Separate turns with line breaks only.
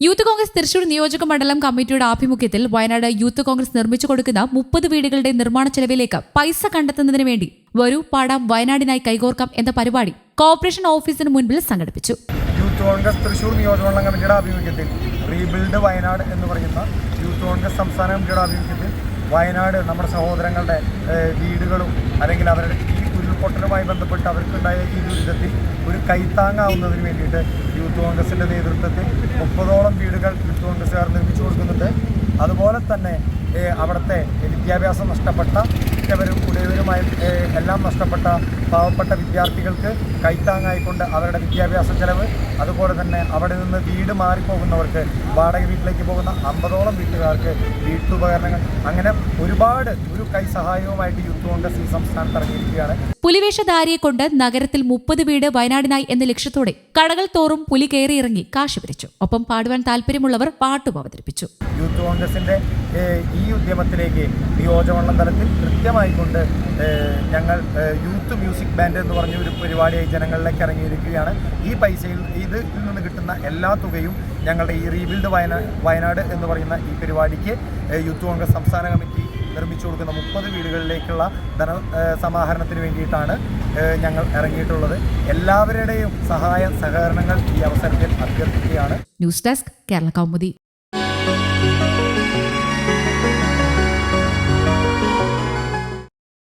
Youth Congress Thrissur നിയോജക മണ്ഡലം കമ്മിറ്റിയുടെ ആഭിമുഖ്യത്തിൽ വയനാട് യൂത്ത് കോൺഗ്രസ് നിർമ്മിച്ചു കൊടുക്കുന്ന മുപ്പത് വീടുകളുടെ നിർമ്മാണ ചെലവിലേക്ക് പൈസ കണ്ടെത്തുന്നതിന് വേണ്ടി വരൂ പാടാം വയനാടിനായി കൈകോർക്കാം എന്ന പരിപാടി കോർപ്പറേഷൻ ഓഫീസിന് മുൻപിൽ സംഘടിപ്പിച്ചു.
യൂത്ത് കോൺഗ്രസ് തൃശ്ശൂർ നിയോജകമണ്ഡലം കമ്മിറ്റിയുടെ ആഭിമുഖ്യത്തിൽ റീബിൽഡ് വയനാട് എന്ന് പറയുന്ന യൂത്ത് കോൺഗ്രസ് സംസ്ഥാന കമ്മിറ്റിയുടെ ആഭിമുഖ്യത്തിൽ വയനാട് നമ്മുടെ സഹോദരങ്ങളുടെ വീടുകളും അല്ലെങ്കിൽ അവരുടെ ഉരുൾപൊട്ടലുമായി ബന്ധപ്പെട്ട് അവർക്കുണ്ടായ ഈ ദുരിതത്തിൽ ഒരു കൈത്താങ്ങാവുന്നതിന് വേണ്ടിയിട്ട് യൂത്ത് കോൺഗ്രസിന്റെ നേതൃത്വത്തിൽ മുപ്പതോളം വീടുകൾ യൂത്ത് കോൺഗ്രസ്സുകാർ നിർമ്മിച്ചു കൊടുക്കുന്നുണ്ട്. അതുപോലെ തന്നെ അവിടുത്തെ വിദ്യാഭ്യാസം നഷ്ടപ്പെട്ട ഉറ്റവരും ഉടയവരുമായി എല്ലാം നഷ്ടപ്പെട്ട പാവപ്പെട്ട വിദ്യാർത്ഥികൾക്ക് കൈത്താങ്ങായിക്കൊണ്ട് അവരുടെ വിദ്യാഭ്യാസ ചെലവ് അതുപോലെ തന്നെ അവിടെ നിന്ന് വീട് മാറിപ്പോകുന്നവർക്ക് വാടക വീട്ടിലേക്ക് പോകുന്ന അമ്പതോളം വീട്ടുകാർക്ക് വീട്ടുപകരണങ്ങൾ. അങ്ങനെ ഒരുപാട് ഒരു കൈ സഹായവുമായിട്ട് യൂത്ത് കോൺഗ്രസ് ഈ സംസ്ഥാനത്ത് ഇറങ്ങിയിരിക്കുകയാണ്.
പുലിവേഷധാരിയെ കൊണ്ട് നഗരത്തിൽ മുപ്പത് വീട് വയനാടിനായി എന്ന ലക്ഷ്യത്തോടെ കടകൾ തോറും പുലി കയറിയിറങ്ങി കാശ് പിരിച്ചു. ഒപ്പം പാടുവാൻ താല്പര്യമുള്ളവർ പാട്ടും അവതരിപ്പിച്ചു.
യൂത്ത് കോൺഗ്രസിന്റെ ഈ ഉദ്യമത്തിലേക്ക് നിയോജകമണ്ഡലം തലത്തിൽ കൃത്യമായിക്കൊണ്ട് ഞങ്ങൾ യൂത്ത് മ്യൂസിക് ബാൻഡ് എന്ന് പറഞ്ഞ ഒരു പരിപാടിയായി ജനങ്ങളിലേക്ക് ഇറങ്ങിയിരിക്കുകയാണ്. ഈ പൈസയിൽ ഇതിൽ നിന്ന് കിട്ടുന്ന എല്ലാ തുകയും ഞങ്ങളുടെ ഈ റീബിൽഡ് വയനാ വയനാട് എന്ന് പറയുന്ന ഈ പരിപാടിക്ക് യൂത്ത് കോൺഗ്രസ് സംസ്ഥാന കമ്മിറ്റി നിർമ്മിച്ചു കൊടുക്കുന്ന മുപ്പത് വീടുകളിലേക്കുള്ള ധന സമാഹരണത്തിന് വേണ്ടിയിട്ടാണ് ഞങ്ങൾ ഇറങ്ങിയിട്ടുള്ളത്. എല്ലാവരുടെയും സഹായ സഹകരണങ്ങൾ ഈ അവസരത്തിൽ അഭ്യർത്ഥിക്കുകയാണ്.
News desk Kerala Kaumudi